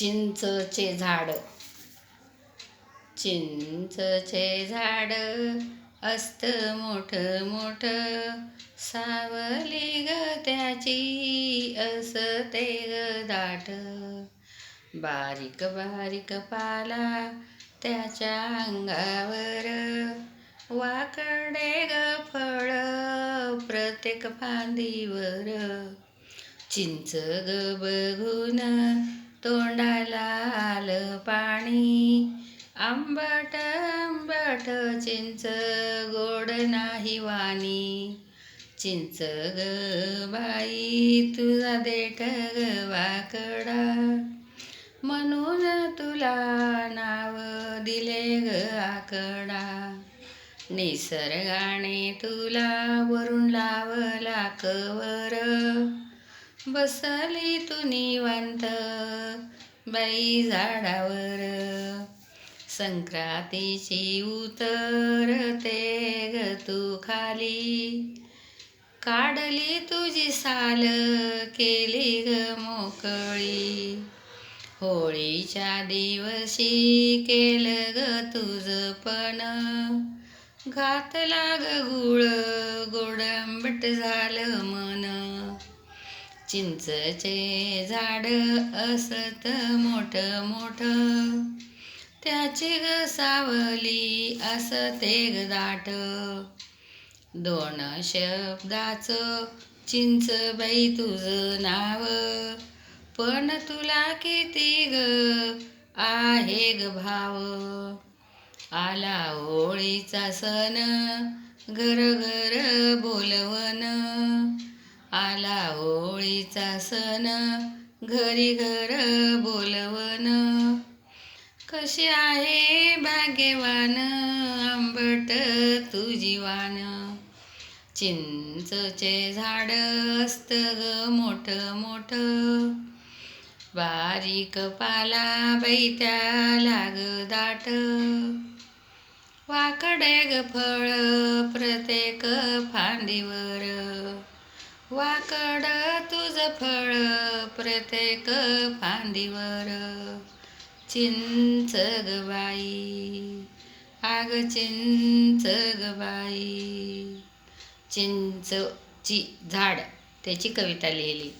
चिंचचे झाड. चिंचचे झाड असत मोठ मोठ. सावली ग त्याची असते ग दाट. बारीक बारीक पाला त्याच्या अंगावर. वाकडे ग फळ प्रत्येक फांदीवर. चिंच ग बघून तोंडाला आलं पाणी. आंबट आंबट चिंच गोड नाही वाणी. चिंच ग बाई तुझा देठ ग वाकडा. म्हणून तुला नाव दिले ग आकडा. निसर्गाने तुला वरून लावला कवर. बसली तू निवांत बाई झाडावर. संक्रांतीची उतरते ग तू खाली. काढली तुझी साल केली ग मोकळी. होळीच्या दिवशी केलं ग तुझं पण. घातला ग गुळ गोडंबट झालं मन. चिंचचे झाड असत मोठ मोठ. त्याची ग सावली असते ग दाट दोन शब्दाचं चिंच बाई तुझं नाव. पण तुला किती ग आहे ग भाव? आला होळीचा सण घर घर बोलवण. आला होळीचा सण. घरी घर बोलवन. कसे आहे भाग्यवान? आंबट तुझी वान. चिंचचे झाड असत ग मोठं मोठं. बारीक पाला बैत्या लाग दाट. वाकडे ग फळ प्रत्येक फांदीवर. वाकड तुझ फळ प्रत्येक फांदीवर. चिंच गबाई आग चिंच गबाई चिंचची झाड त्याची कविता लिहिली.